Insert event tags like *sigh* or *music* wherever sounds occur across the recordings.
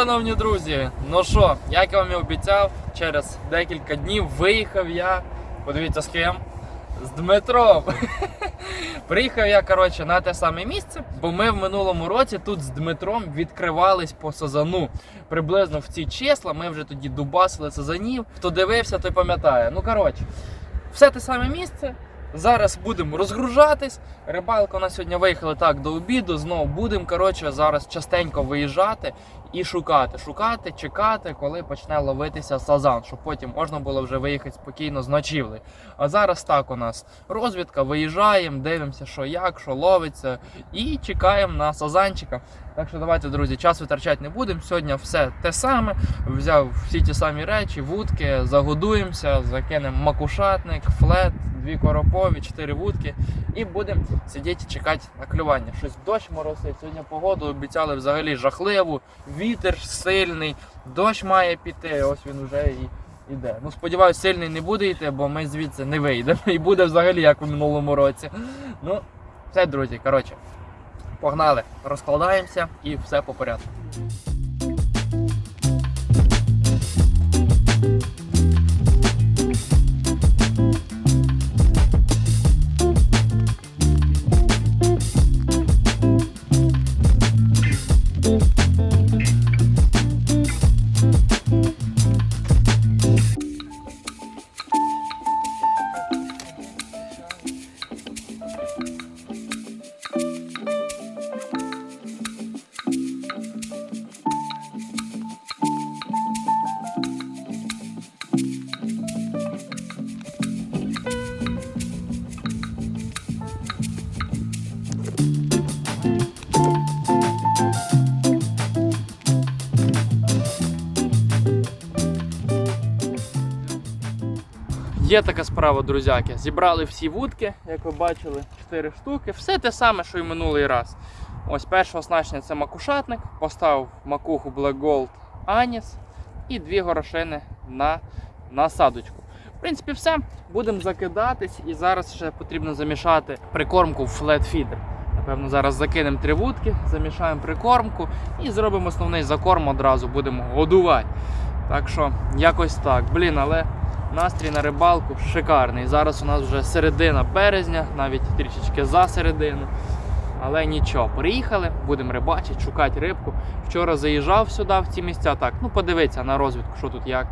Шановні друзі! Ну що, як я вам і обіцяв, через декілька днів виїхав я. Подивіться з ким? З Дмитром. *laughs* Приїхав я, коротше, на те саме місце, бо ми в минулому році тут з Дмитром відкривались по сазану. Приблизно в ці числа ми вже тоді дубасили сазанів. Хто дивився, той пам'ятає. Ну, коротше, все те саме місце. Зараз будемо розгружатись. Рибалка у нас сьогодні виїхали так до обіду. Знову будемо коротше, зараз частенько виїжджати і шукати. Шукати, чекати, коли почне ловитися сазан, щоб потім можна було вже виїхати спокійно з ночівли. А зараз так у нас розвідка, виїжджаємо, дивимося, що як, що ловиться, і чекаємо на сазанчика. Так що давайте, друзі, час витрачати не будемо. Сьогодні все те саме. Взяв всі ті самі речі, вудки, загодуємося, закинемо макушатник, флет, дві коропові, чотири вудки. І будемо сидіти чекати на клювання. Щось дощ моросить. Сьогодні погоду обіцяли взагалі жахливу, вітер сильний, дощ має піти. Ось він вже і іде. Ну, сподіваюся, сильний не буде йти, бо ми звідси не вийдемо. *laughs* І буде взагалі як у минулому році. Ну, все, друзі, коротше. Погнали, розкладаємося і все по порядку. Є така справа, друзяки. Зібрали всі вудки, як ви бачили, 4 штуки. Все те саме, що й минулий раз. Ось перше оснащення це макушатник. Поставив макуху Black Gold Аніс і дві горошини на насадочку. В принципі, все. Будемо закидатись і зараз ще потрібно замішати прикормку в флет-фідер. Напевно, зараз закинемо три вудки, замішаємо прикормку і зробимо основний закорм одразу, будемо годувати. Так що, якось так. Блін, але настрій на рибалку шикарний. Зараз у нас вже середина березня, навіть трішечки за середину. Але нічого, приїхали, будемо рибачити, шукати рибку. Вчора заїжджав сюди в ці місця. Так, ну подивитися на розвідку, що тут як.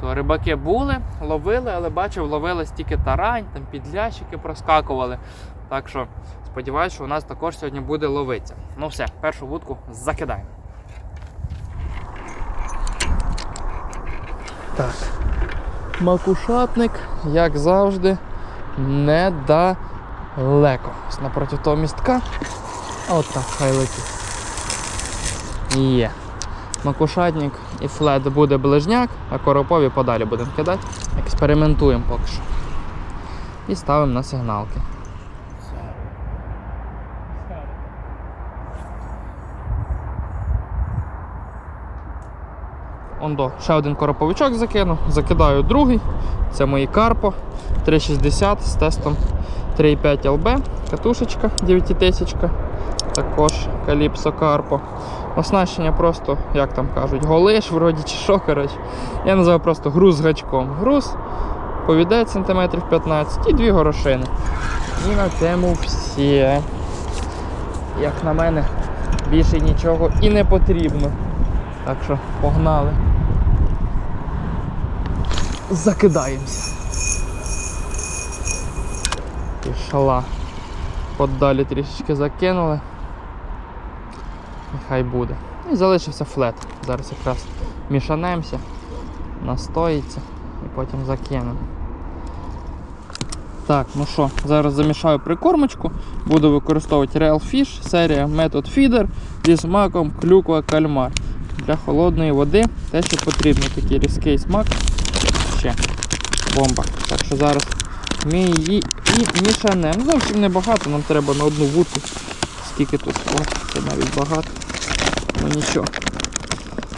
То рибаки були, ловили, але бачив, ловили стільки тарань, там підлящики проскакували. Так що сподіваюся, що у нас також сьогодні буде ловитися. Ну все, першу вудку закидаємо. Так. Макушатник, як завжди, недалеко. Напроти того містка. От так, хай летить. Є. Макушатник і флет буде ближняк, а коропові подалі будемо кидати. Експериментуємо поки що. І ставимо на сигналки. Ондо, ще один короповичок закину, закидаю другий. Це мої карпо 360 з тестом 3,5 LB, катушечка 9000, також Calypso Карпо. Оснащення просто, як там кажуть, голиш, вроді чи що, коротше. Я називаю просто груз з гачком. Груз, повідець сантиметрів 15 і дві горошини. І на тему всі. Як на мене, більше нічого і не потрібно. Так що погнали. Закидаємося. Пішла. Подалі трішечки закинули. Нехай буде. І залишився флет. Зараз якраз мішанемося, настоїться і потім закинемо. Так, ну що, зараз замішаю прикормочку, буду використовувати Real Fish, серія Method Feeder зі смаком клюква кальмар. Для холодної води те, що потрібно, такий різкий смак. Ще бомба. Так що зараз ми її і мішанемо. Зовсім небагато, нам треба на одну вудку. Скільки тут? О, це навіть багато. Ну нічого.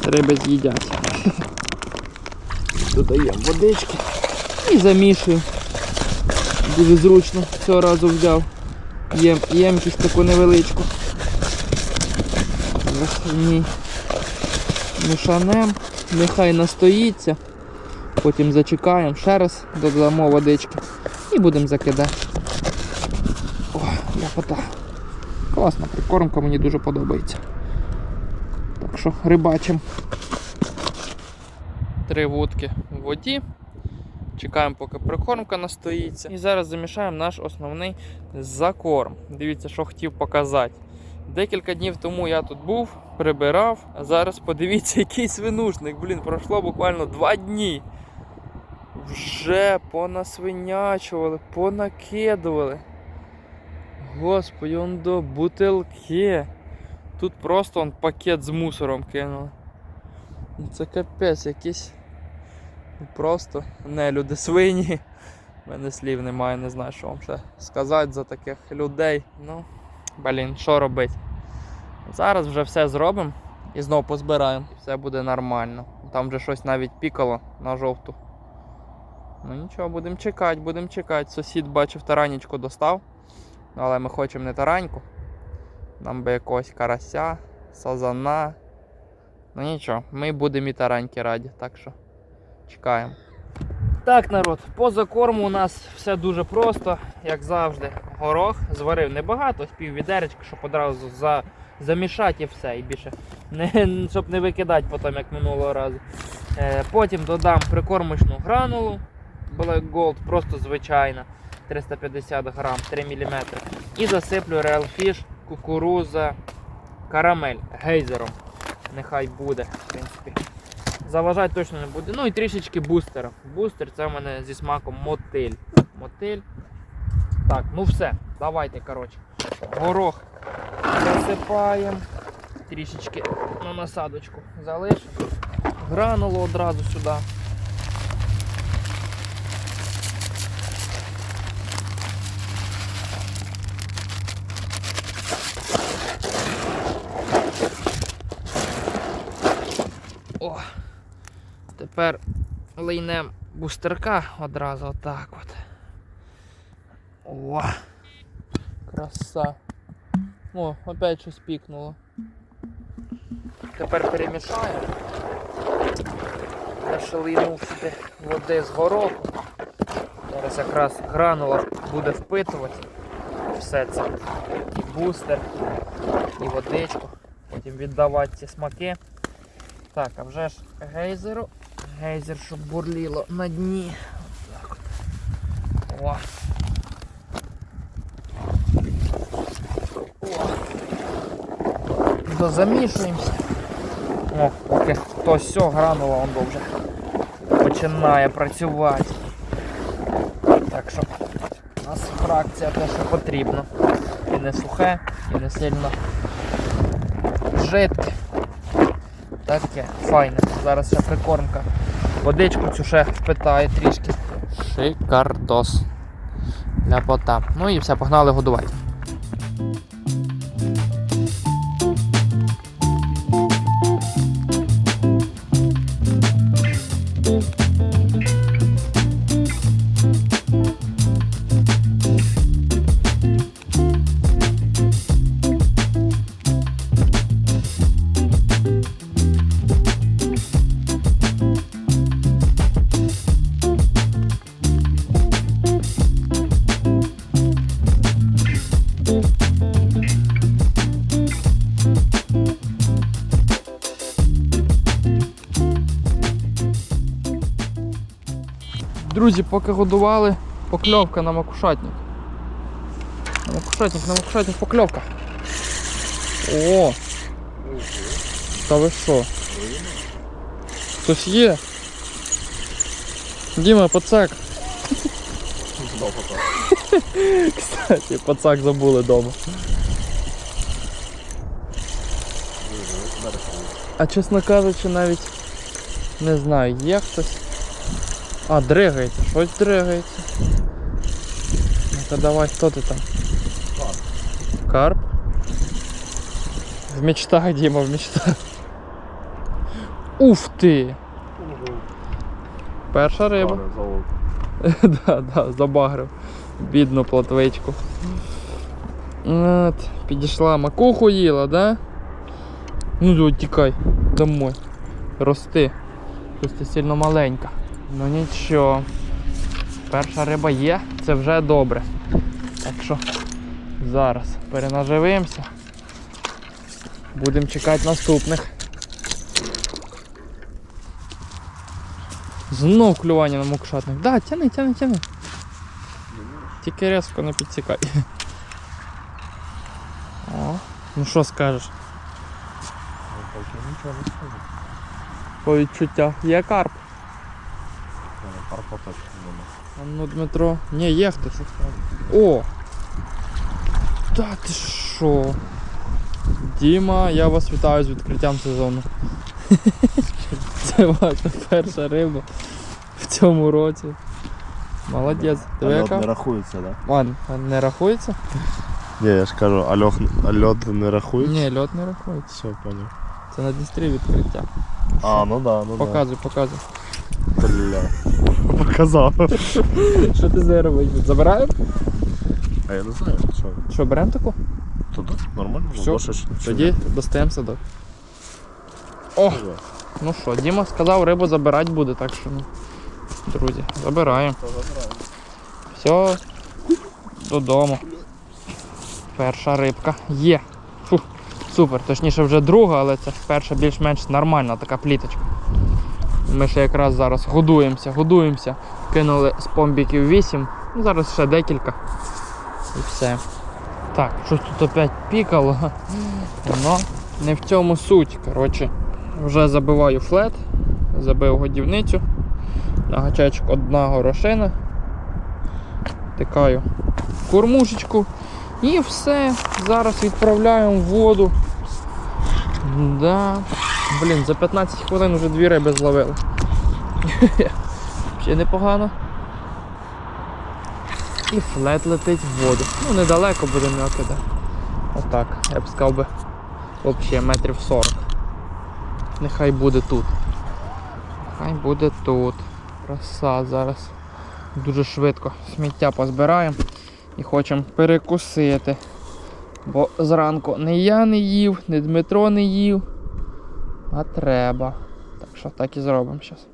Риби з'їдять. *laughs* Додаємо водички і замішуємо. Дуже зручно цього разу взяв єм, ємкість таку невеличку. Мішанем, нехай настоїться. Потім зачекаємо, ще раз додамо водички і будемо закидати. О, ляпота. Класна прикормка, мені дуже подобається. Так що рибачимо. Три вудки в воді. Чекаємо, поки прикормка настоїться. І зараз замішаємо наш основний закорм. Дивіться, що хотів показати. Декілька днів тому я тут був, прибирав, а зараз подивіться, *laughs* який свинушник. Блін, пройшло буквально два дні. Вже понасвинячували, понакидували. Господи, он до бутилки. Тут просто он пакет з мусором кинули. Ну, Це капець якийсь. Ну, Просто не люди свині. У мене слів немає, не знаю, що вам ще сказати за таких людей. Ну, блін, що робити? Зараз вже все зробимо і знову позбираємо. Все буде нормально. Там вже щось навіть пікало на жовту. Ну нічого, будемо чекати, будемо чекати. Сусід бачив таранічку достав. Але ми хочемо не тараньку. Нам би якогось карася, сазана. Ну нічого, ми будемо і тараньки раді, так що чекаємо. Так, народ, по закорму у нас все дуже просто, як завжди. Горох зварив небагато, пів відеречка, щоб одразу за, замішати і все, і більше. Не, щоб не викидати потім, як минулого разу. Е, потім додам прикормочну гранулу Black Gold, просто звичайна. 350 грам, 3 мм. І засиплю Real Fish, кукуруза, карамель гейзером. Нехай буде, в принципі. Заважати точно не буде. Ну і трішечки бустера. Бустер це в мене зі смаком мотиль. Мотиль. Так, ну все, давайте, коротше. Горох засипаємо. Трішечки на насадочку залишимо. Гранулу одразу сюди. О! Тепер лийнем бустерка одразу отак от. О! Краса. О, опять щось пікнуло. Тепер перемішаємо. Я ще лийнув сюди води з гороху. Зараз якраз гранула буде впитувати все це. І бустер, і водичку. Потім віддавати ці смаки. Так, а вже ж гейзеру. Гейзер, щоб бурліло на дні. Так от. О. О. Дозамішуємося. О, поки то все гранула, он вже починає працювати. Так що у нас фракція те, що потрібно. І не сухе, і не сильно жидке. Таке, файне. Зараз ще прикормка. Водичку цю ще впитає трішки. Шикардос. Ляпота. Ну і все, погнали годувати. Поки годували, покльовка на макушатник. На макушатник, на макушатник покльовка. О! Та ви що? Хтось є? Діма, пацак. *laughs* Кстати, пацак забули вдома. А чесно кажучи, навіть не знаю, є хтось. А, дригається, щось дригається. Ну-ка давай, хто ти там? Карп. В мечтах, Діма, в мечтах. Уф ти! Перша риба. *laughs* да, да, забагрив. Бідну плотвичку. От, підійшла макуху їла, да? Ну, тікай домой. рости. Ти сильно маленька. Ну нічого. Перша риба є, це вже добре. Так що зараз перенаживимося. Будемо чекати наступних. Знов клювання на мокшатних. Да, тяни, тяни, тяни. Тільки резко не підсікай. О, ну що скажеш? Нічого не скажу. По відчуттях. Є карп. Парпа точно нема. А ну, Дмитро. Ні, є хто що скаже. О! Та ти що? Діма, я вас вітаю з відкриттям сезону. *laughs* Це ваша перша риба в цьому році. Молодець. Диви А льод яка? не рахується, так? Ладно, а не рахується? Ні, я ж кажу, а льох, а льод не рахується? Ні, льот не рахується. Все, понял. Це на Дністрі відкриття. А, ну да, ну Показуй, показуй. да. Бля. Показав. Що ти зараз робиш? Забираємо? А я не знаю, що. Що, беремо таку? Туди? Нормально? Ну, досить. Тоді достаємо садок. О! Ну що, Діма сказав, рибу забирати буде, так що ну. Друзі, забираємо. Все, додому. Перша рибка є. Фу, супер, точніше вже друга, але це перша більш-менш нормальна така пліточка. Ми ще якраз зараз годуємося, годуємося. Кинули з помбіків 8, ну зараз ще декілька. І все. Так, щось тут опять пікало. Ну, не в цьому суть. Коротше, вже забиваю флет, забив годівницю. На гачечок одна горошина. Тикаю кормушечку. І все. Зараз відправляємо воду. Да. Блін, за 15 хвилин вже дві риби зловили. Ще непогано. І флет летить в воду. Ну, недалеко будемо його. Отак, я б сказав би, взагалі метрів 40. Нехай буде тут. Нехай буде тут. Краса зараз. Дуже швидко сміття позбираємо і хочемо перекусити. Бо зранку не я не їв, не Дмитро не їв, а треба. Так що так і зробимо зараз.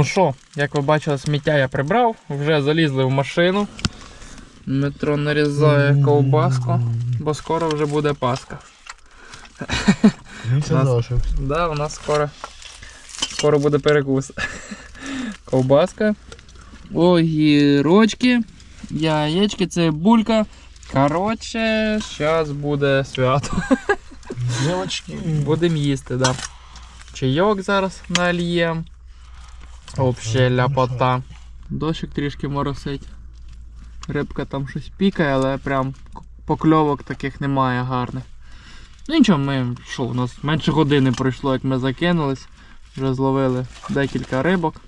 Ну що, як ви бачили, сміття я прибрав, вже залізли в машину. Метро нарізає ковбаску, бо скоро вже буде. Він Нас- Да, у нас скоро, скоро буде перекус. Ковбаска, огірочки, яєчки, цибулька. Коротше, зараз буде свято. Будемо їсти, да. Чайок зараз нальєм. Взагалі ляпота. Дощик трішки моросить. Рибка там щось пікає, але прям покльовок таких немає гарних. Ну нічого, ми що, у нас менше години пройшло, як ми закинулись. Вже зловили декілька рибок.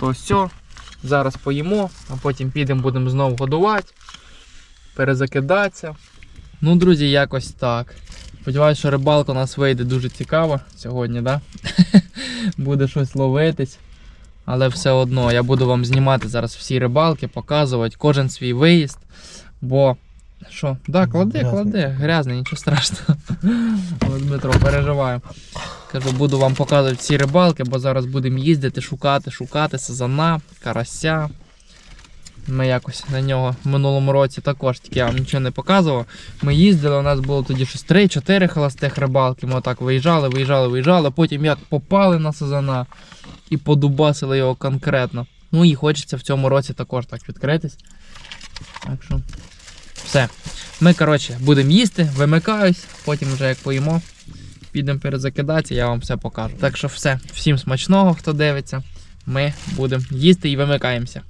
То все, зараз поїмо, а потім підемо будемо знову годувати, перезакидатися. Ну, друзі, якось так. Сподіваюсь, що рибалка у нас вийде дуже цікаво сьогодні, да? *laughs* буде щось ловитись. Але все одно я буду вам знімати зараз всі рибалки, показувати кожен свій виїзд. Бо що? Да, клади, Грязний. клади, грязний, нічого страшного. *laughs* Дмитро, переживаю. Кажу, буду вам показувати всі рибалки, бо зараз будемо їздити, шукати, шукати сазана, карася. Ми якось на нього в минулому році також тільки я вам нічого не показував. Ми їздили, у нас було тоді щось 3-4 холостих рибалки. Ми отак виїжджали, виїжджали, виїжджали, потім як попали на сазана і подубасили його конкретно. Ну і хочеться в цьому році також так відкритись. Так що все. Ми, коротше, будемо їсти, вимикаюсь, потім вже як поїмо, підемо перезакидатися, я вам все покажу. Так що все, всім смачного, хто дивиться. Ми будемо їсти і вимикаємося.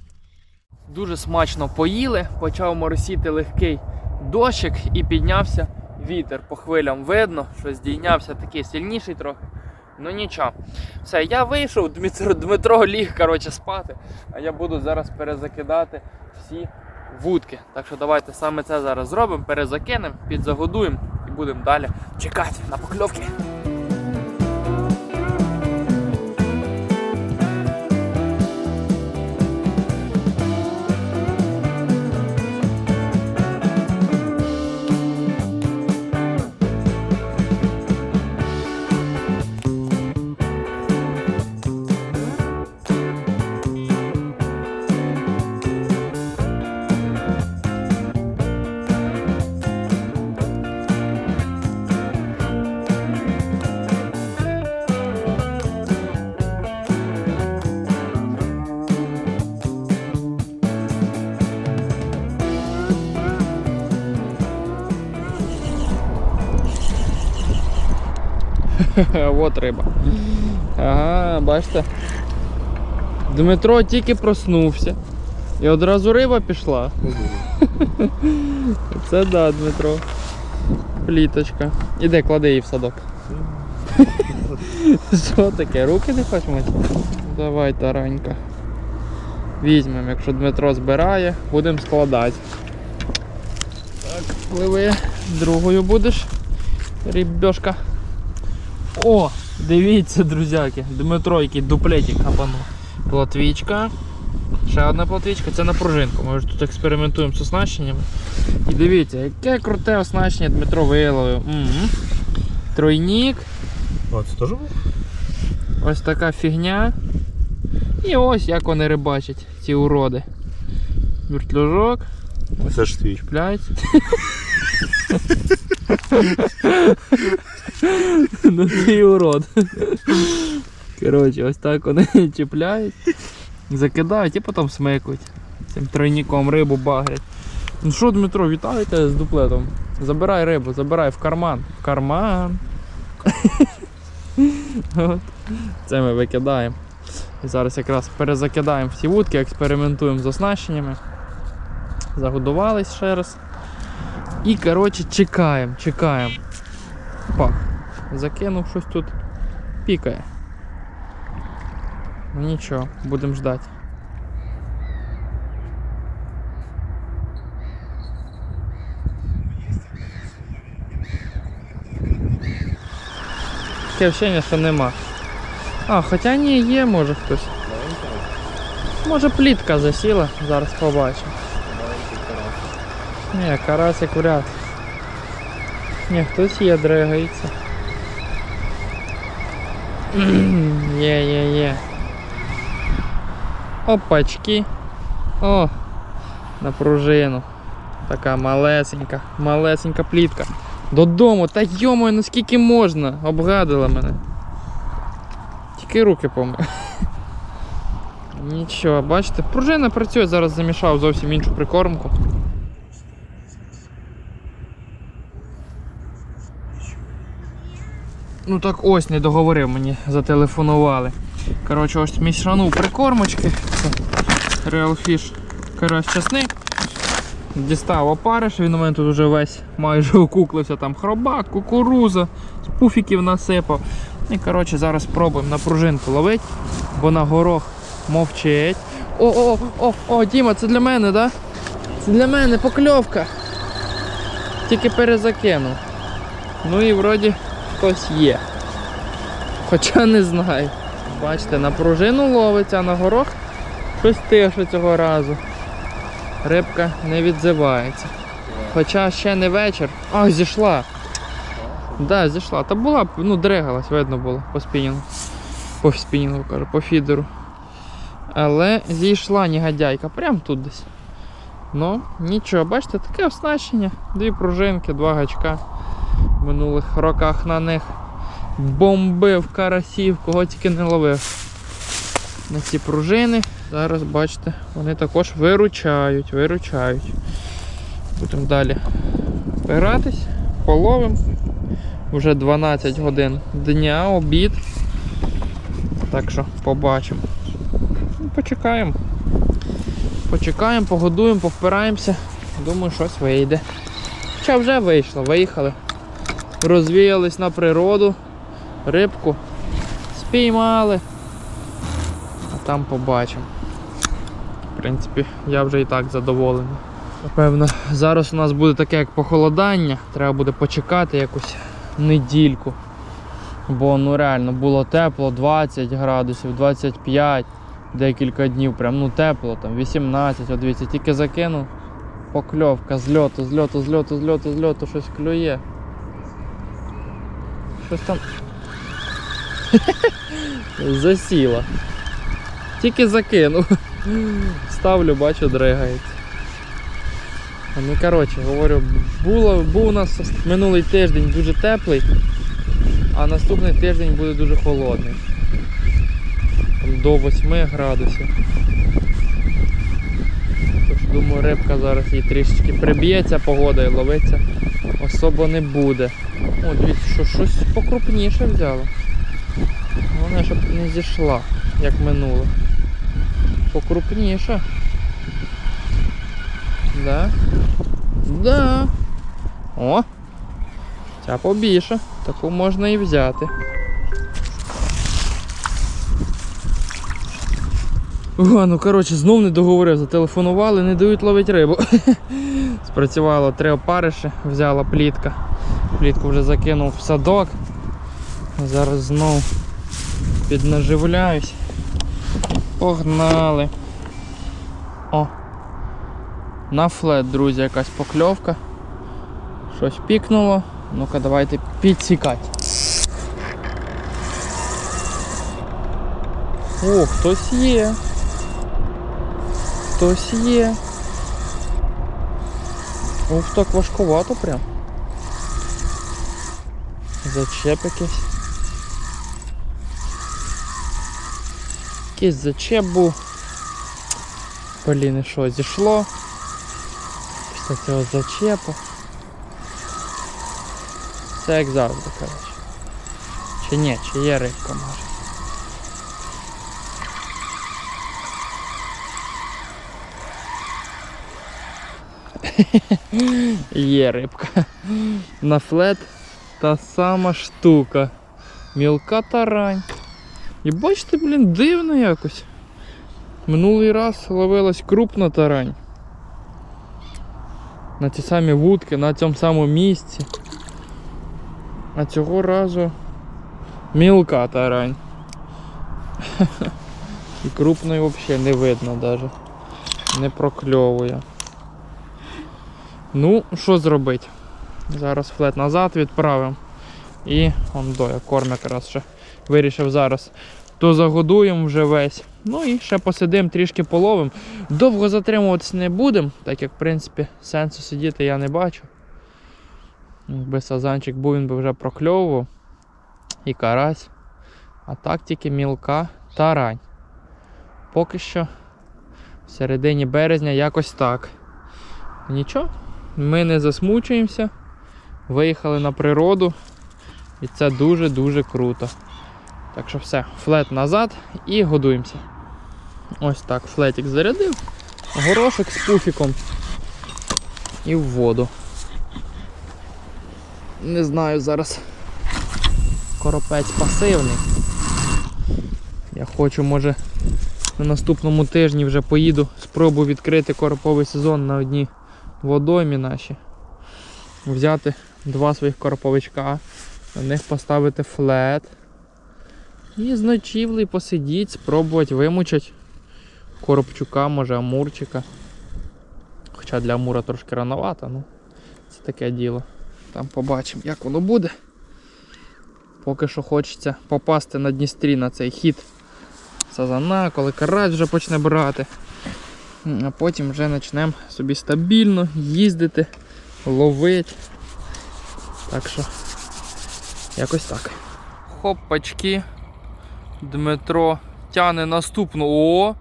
Дуже смачно поїли, почав моросіти легкий дощик і піднявся вітер по хвилям. Видно, що здійнявся такий сильніший трохи. Ну нічого. Все, я вийшов, Дмитро, Дмитро ліг коротше, спати, а я буду зараз перезакидати всі вудки. Так що давайте саме це зараз зробимо, перезакинемо, підзагодуємо і будемо далі чекати на покльовки. *laughs* От риба. Ага, бачите. Дмитро тільки проснувся. І одразу риба пішла. *laughs* Це да, Дмитро. Пліточка. Іде, клади її в садок. *laughs* Що таке? Руки не хочеш? Давай, таранька. Візьмемо, якщо Дмитро збирає, будемо складати. Так, пливи, другою будеш. Рібьошка. О, дивіться, друзяки, Дмитро, який дуплетик хапанув. Платвічка. Ще одна платвічка, це на пружинку. Ми вже тут експериментуємо з оснащеннями. І дивіться, яке круте оснащення Дмитро виловив. Угу. Тройнік, А, це теж був? ось така фігня. І ось як вони рибачать, ці уроди. Вертлюжок, Це ж твій. чіпляється. *laughs* *laughs* Ну ти урод. Коротше, ось так вони *laughs* чіпляють, закидають і потім смикують. Цим тройником рибу багрять. Ну що, Дмитро, вітаю тебе з дуплетом. Забирай рибу, забирай в карман. В карман. *laughs* Це ми викидаємо. І зараз якраз перезакидаємо всі вудки, експериментуємо з оснащеннями. Загодувались ще раз. І коротше чекаємо, чекаємо. Пак. Закинув щось тут. Пікає. Ну нічого, будемо ждати. Таке враження, що нема. А, хоча ні, є, може хтось. Може плітка засіла, зараз побачимо. Ні, карасик вряд. Ні, хтось є, дригається. Є, є, є. Опачки. О! На пружину. Така малесенька, малесенька плітка. Додому, та йомою, наскільки можна? Обгадила мене. Тільки руки помив. *laughs* Нічого, бачите, пружина працює, зараз замішав зовсім іншу прикормку. Ну так ось не договорив, мені зателефонували. Коротше, ось мішанув прикормочки. Це Real Fish карась часник. Дістав опариш, він у мене тут вже весь майже *laughs* окуклився, там хробак, кукуруза, з пуфіків насипав. І коротше, зараз спробуємо на пружинку ловити, бо на горох мовчить. О, о, о, о, Діма, це для мене, так? Да? Це для мене покльовка. Тільки перезакинув. Ну і вроді хтось є. Хоча не знаю. Бачите, на пружину ловиться, а на горох щось тише цього разу. Рибка не відзивається. Хоча ще не вечір. А, зійшла. Так, да, зійшла. Та була, ну, дригалась, видно було по спінінгу. По спінінгу, кажу, по фідеру. Але зійшла негодяйка, прямо тут десь. Ну, нічого, бачите, таке оснащення. Дві пружинки, два гачка. В минулих роках на них бомбив карасів, кого тільки не ловив. На ці пружини. Зараз бачите, вони також виручають, виручають. Будемо далі впиратись, половимо. Вже 12 годин дня, обід. Так що побачимо. Ну, Почекаємо. Почекаємо, погодуємо, повпираємося. Думаю, щось вийде. Хоча вже вийшло, виїхали. Розвіялись на природу, рибку спіймали. А там побачимо. В принципі, я вже і так задоволений. Напевно, зараз у нас буде таке як похолодання, треба буде почекати якусь недільку. Бо ну реально було тепло 20 градусів, 25, декілька днів, прям ну тепло, там 18, от дивіться, тільки закинув. Покльовка з льоту, з льоту, з льоту, з льоту, з льоту, щось клює. Щось там. *laughs* Засіло. Тільки закинув. Ставлю, бачу, дригається. Ну коротше, говорю, було, був у нас минулий тиждень дуже теплий, а наступний тиждень буде дуже холодний. До 8 градусів. Тож думаю, рибка зараз їй трішечки приб'ється, погода і ловиться особо не буде. О, дивіться, що щось покрупніше взяло. Головне, щоб не зійшла, як минуло. Покрупніше. Да. Да. О! Ця побільше. Таку можна і взяти. О, ну коротше, знов не договорив, зателефонували, не дають ловити рибу. *laughs* Спрацювало три опариші, взяла плітка. Плітку вже закинув в садок. Зараз знов піднаживляюсь. Погнали. О! На флет, друзі, якась покльовка. Щось пікнуло. Ну-ка, давайте підсікати. О, хтось є. Хтось є. Ух, так важкувато прям. Зачеп якийсь. Якийсь зачеп був. Блін, і що, зійшло? Після цього зачепу. Все як завжди, коротше. Чи ні, чи є рибка може. *laughs* Є рибка. На флет та сама штука. Мілка тарань. І бачите, блін, дивно якось. Минулий раз ловилась крупна тарань. На ті самі вудки, на цьому самому місці. А цього разу мілка тарань. *laughs* І крупної взагалі не видно навіть. Не прокльовує. Ну, що зробити? Зараз флет назад відправимо. І он доя, корм якраз ще вирішив зараз. То загодуємо вже весь. Ну і ще посидимо, трішки половимо. Довго затримуватися не будемо, так як в принципі сенсу сидіти я не бачу. Якби сазанчик був, він би вже прокльовував. І карась. А так тільки мілка та рань. Поки що в середині березня якось так. Нічого, ми не засмучуємося. Виїхали на природу. І це дуже-дуже круто. Так що все, флет назад і годуємося. Ось так, флетик зарядив, горошок з пуфіком і в воду. Не знаю, зараз коропець пасивний. Я хочу, може, на наступному тижні вже поїду, спробую відкрити короповий сезон на одній водоймі наші. Взяти два своїх короповичка, на них поставити флет. І з ночівлею посидіть, спробувати вимучати коробчука, може амурчика. Хоча для амура трошки рановато, ну це таке діло. Там побачимо, як воно буде. Поки що хочеться попасти на Дністрі на цей хід сазана, коли карась вже почне брати. А потім вже почнемо собі стабільно їздити, ловити. Так що, якось так. Хопачки. Дмитро тяне наступну. О!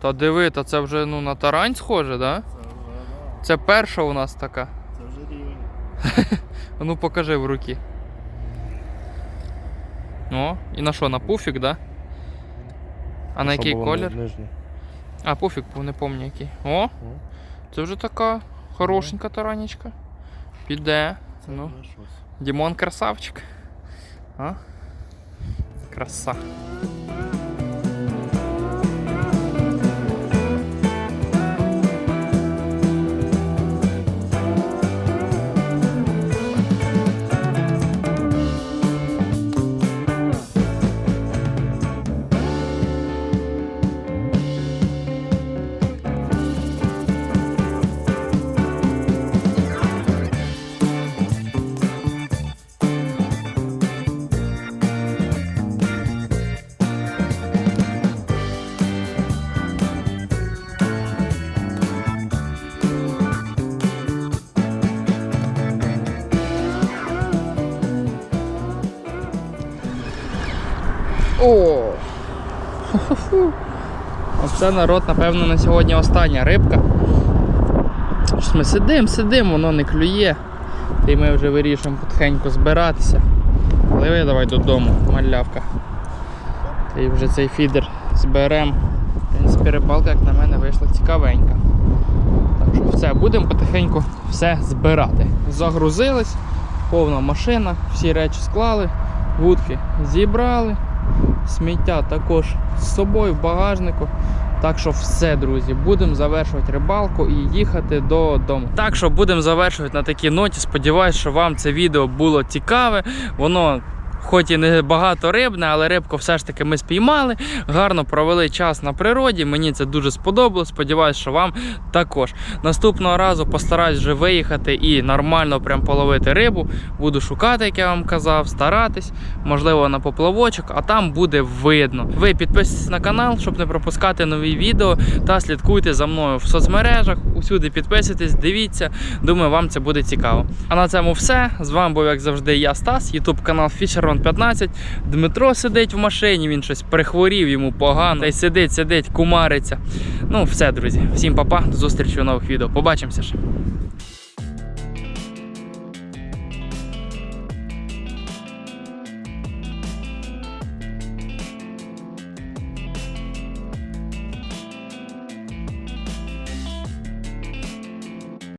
Та диви, та це вже ну, на тарань схоже, да? Це Це перша у нас така. це вже рівень. *laughs* Ну покажи в руки. О, і на що, на пуфік, да? А на який колір? Нижній. А, пофіг, був, не пам'ятаю який. О, це вже така хорошенька таранечка. Піде. Ну. Димон. Дімон красавчик. А? Краса. О! *laughs* Оце народ, напевно, на сьогодні остання рибка. Щось ми сидимо, сидимо, воно не клює. Й ми вже вирішуємо потихеньку збиратися. Пливи давай додому, малявка. Й вже цей фідер зберемо. В принципі, рибалка, як на мене, вийшла цікавенька. Так що все, будемо потихеньку все збирати. Загрузились, повна машина, всі речі склали, вудки зібрали. Сміття також з собою в багажнику. Так що все, друзі, будемо завершувати рибалку і їхати додому. Так що будемо завершувати на такій ноті. Сподіваюсь, що вам це відео було цікаве. Воно. Хоч і не багато рибне, але рибку все ж таки ми спіймали. Гарно провели час на природі. Мені це дуже сподобалось. Сподіваюсь, що вам також. Наступного разу постараюсь вже виїхати і нормально прям половити рибу. Буду шукати, як я вам казав, старатись, можливо, на поплавочок, а там буде видно. Ви підписуйтесь на канал, щоб не пропускати нові відео, та слідкуйте за мною в соцмережах. Усюди підписуйтесь, дивіться. Думаю, вам це буде цікаво. А на цьому все. З вами був, як завжди, я Стас, Ютуб канал Fisherman 15. Дмитро сидить в машині, він щось прихворів, йому погано. Та й сидить, сидить, кумариться. Ну, все, друзі. Всім па-па, до зустрічі у нових відео. Побачимося ще.